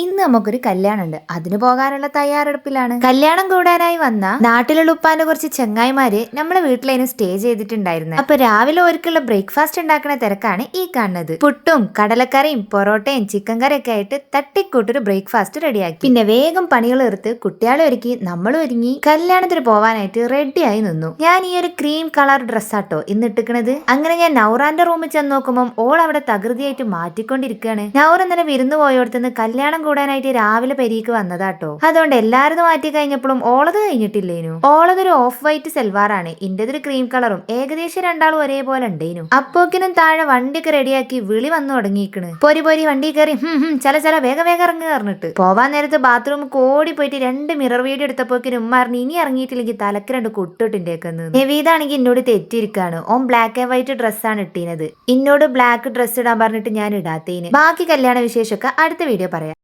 ഇന്ന് നമുക്കൊരു കല്യാണം ഉണ്ട് അതിന് പോകാനുള്ള തയ്യാറെടുപ്പിലാണ്. കല്യാണം കൂടാനായി വന്ന നാട്ടിലുള്ള ഉപ്പാന്റെ കുറച്ച് ചെങ്ങായിമാര് നമ്മളെ വീട്ടിലേന് സ്റ്റേ ചെയ്തിട്ടുണ്ടായിരുന്നു. അപ്പൊ രാവിലെ ഒരുക്കുള്ള ബ്രേക്ക്ഫാസ്റ്റ് ഉണ്ടാക്കുന്ന തിരക്കാണ് ഈ കാണുന്നത്. പുട്ടും കടലക്കറിയും പൊറോട്ടയും ചിക്കൻ കറിയൊക്കെ ആയിട്ട് തട്ടിക്കൂട്ടൊരു ബ്രേക്ക്ഫാസ്റ്റ് റെഡിയാക്കി. പിന്നെ വേഗം പണികൾ എടുത്ത് കുട്ടികളെ ഒരുക്കി നമ്മളും ഒരുങ്ങി കല്യാണത്തിന് പോവാനായിട്ട് റെഡിയായി നിന്നു. ഞാൻ ഈ ഒരു ക്രീം കളർ ഡ്രസ്സാട്ടോ ഇന്ന് ഇട്ടിക്കണത്. അങ്ങനെ ഞാൻ നൗറാന്റെ റൂമിൽ ചെന്ന് നോക്കുമ്പോൾ ഓൾ അവിടെ തകൃതിയായിട്ട് മാറ്റിക്കൊണ്ടിരിക്കുകയാണ്. നൗറ ഇന്നലെ വിരുന്ന് പോയോടത്തുനിന്ന് കല്യാണം കൂടാനായിട്ട് രാവിലെ പെരീക്ക് വന്നതാട്ടോ. അതുകൊണ്ട് എല്ലാവരും മാറ്റി കഴിഞ്ഞപ്പോഴും ഓളത് കഴിഞ്ഞിട്ടില്ലേനു. ഓളതൊരു ഓഫ് വൈറ്റ് സെൽവാറാണ്. ഇന്റേതൊരു ക്രീം കളറും ഏകദേശം രണ്ടാളും ഒരേപോലെ ഉണ്ടേനു. അപ്പോക്കിനും താഴെ വണ്ടിയൊക്കെ റെഡിയാക്കി വിളി വന്നു തുടങ്ങിയിക്കണ്. പൊരി പൊരി വണ്ടി കയറി ഹും ചല ചല വേഗം വേഗം ഇറങ്ങി പറഞ്ഞിട്ട്. പോവാൻ നേരത്ത് ബാത്റൂം കോടി പോയിട്ട് രണ്ട് മിറർ വീഡിയോ എടുത്തപ്പോക്കിനും ഉമ്മ ഇനി ഇറങ്ങിയിട്ടില്ലെങ്കിൽ തലക്ക് രണ്ട് കൊട്ടിട്ടുണ്ടേക്കുന്നത് നവീതാണെങ്കിൽ എന്നോട് തെറ്റിയിരിക്കാണ്. ഓം ബ്ലാക്ക് ആൻഡ് വൈറ്റ് ഡ്രസ്സാണ് ഇട്ടീനത്. എന്നോട് ബ്ലാക്ക് ഡ്രസ്സ് ഇടാൻ പറഞ്ഞിട്ട് ഞാൻ ഇടാത്തേന്. ബാക്കി കല്യാണ വിശേഷമൊക്കെ അടുത്ത വീഡിയോ പറയാം.